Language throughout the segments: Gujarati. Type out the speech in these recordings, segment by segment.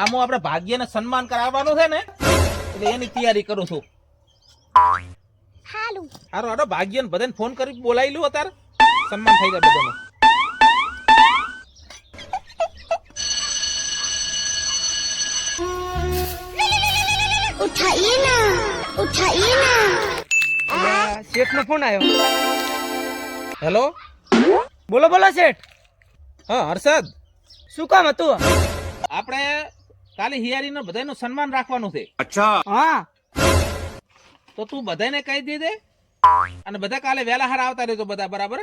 આમાં આપણે ભાગ્યને સન્માન કરાવવાનું છે ને એટલે એની તૈયારી કરું છું. હાલો. હારો હારો ભાગ્યને બધાને ફોન કરી બોલાવી લઉં અત્યારે. સન્માન થઈ જાય બધાનું. ઉઠાઈએ ના ઉઠાઈએ ના. શેઠ નો ફોન આવ્યો. હેલો? બોલો બોલો શેઠ. હા હર્ષદ. શું કામ હતું? આપણે કાલે હિયારીને બધાનું સન્માન રાખવાનું છે. હા. તો તું બધાને કહી દીધે દે અને બધા કાલે વેલા હાર આવતા રહેજો બધા બરાબર?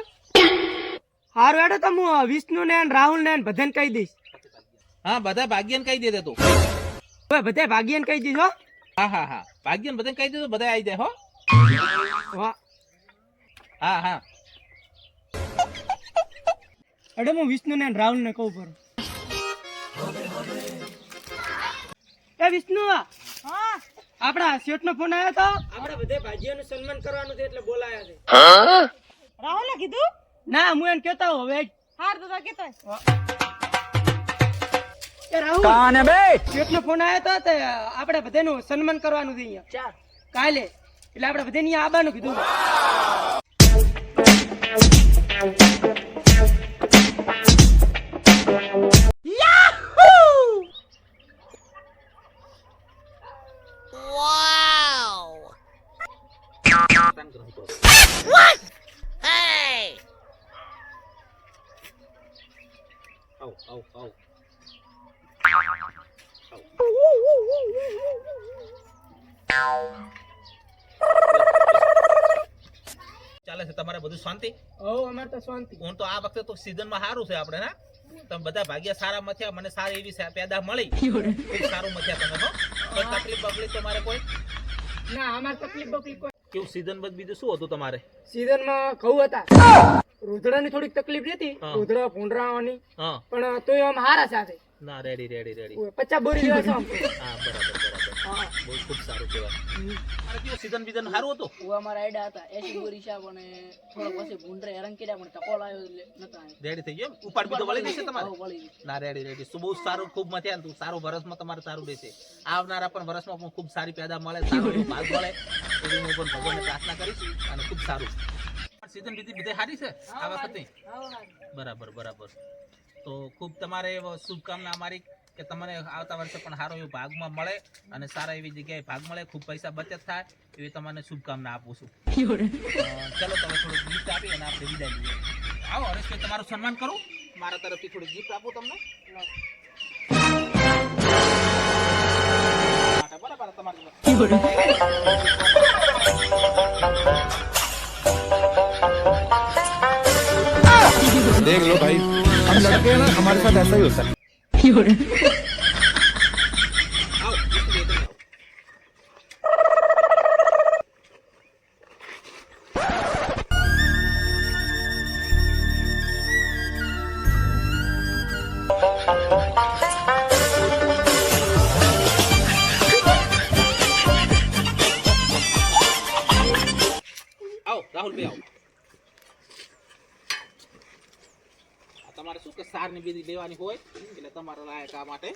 હારું હેડો તો હું વિષ્ણુ ને રાહુલ ને બધાને કહી દઈશ. હા બધા ભાગ્યને કહી દે દે તું. હવે બધા ભાગ્યન કહી દઈશ હો. હા હા હા. ભાગ્યન બધાને કહી દેજો બધા આવી જાય હો. હા હા. અડે હું વિષ્ણુ ને રાહુલ ને કહું પર એ વિષ્ણુ. આપડા શેઠ નો ફોન આવ્યો તો. આપણે બધે ભાજીઓનું સન્માન કરવાનું છે એટલે બોલાયા છે. રાહુલ કીધું? ના હું એને કેતા હવે હાર તો કેતા એ રાહુલ શેઠ નો ફોન આવ્યો તો તે આપણે બધાનું સન્માન કરવાનું છે અહીંયા. કાલે. એટલે આપણે બધે અહીંયા આવવાનું કીધું. આવ આવ આવ ચાલે છે તમારે બધું શાંતિ? ઓ અમારે તો શાંતિ. હું તો આ વખતે તો સીઝનમાં સારું છે આપણે ના? તમે બધા ભાગ્યા સારા મથ્યા મને સારી એવી પેદા મળી. એ સારું મથ્યા તમે હો. તકલીફ બકલીફ તમારે કોઈ? ના અમારે તકલીફ બકલીફ કોઈ કેવું? સીઝન બાદ બીજું શું હતું તમારે? સીઝનમાં ઘઉં હતા. રોધડાની થોડીક તકલીફ રહેતી. રુદ્રા રોધડા ભૂંડરાવાની પણ તોય આમ હારા સાથે. ના રેડી રેડી રેડી પચાસ બોરી જેવા છે હા બરાબર બરાબર. બહુ ખૂબ સારું કહેવાય. અરે કેવું સીઝન બીઝન સારું હતું? હું અમારા આઈડા હતા. એસી બોરી શાક અને થોડોક પછી ભૂંડરે હેરાન કર્યા પણ ટકોલ આવ્યો એટલે નતા રેડી થઈ ગયો ઉપાડ બીજો વળી જશે તમારે? આવું વળી ગયું. ના રેડી રેડી શું બહુ સારું ખૂબ મથ્યા તું. સારું વરસમાં તમારે સારું રહેશે આવનારા પણ વરસમાં પણ ખૂબ સારી પેદા મળે સારું ભાગ મળે. એવી હું પણ ભગવાનને પ્રાર્થના કરીશ અને ખૂબ સારું સીઝન બીજી બધી સારી છે? આ વખતે બરાબર બરાબર. તો ખૂબ તમારે એવો શુભકામના અમારી કે તમને આવતા વર્ષે પણ સારો એવો ભાગમાં મળે અને સારા એવી જગ્યાએ ભાગ મળે ખૂબ પૈસા બચત થાય એવી તમને શુભકામના આપું છું. ચલો તમે થોડું ગિફ્ટ આપી અને આપણે વિદાય લઈએ. આવો હરેશભાઈ તમારું સન્માન કરું? મારા તરફથી થોડું ગિફ્ટ આપું તમને? देख लो भाई हम लड़के हैं ना हमारे साथ ऐसा ही होता है આવો રાહુલભાઈ આવો આ તમારે શું કે સારની બીજી લેવાની હોય એટલે તમારે લાયક આ માટે.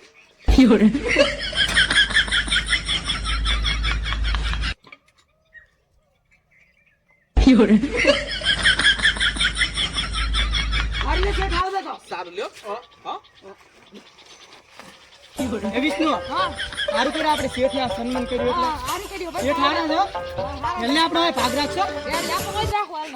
હારું લે શેઠ, આવો બેઠો. સારું લ્યો હા. વિષ્ણુ કર્યું આપણે શેઠને સન્માન કર્યું એટલે. શેઠ હારા છો એટલે આપણે ભાગ રાખશો.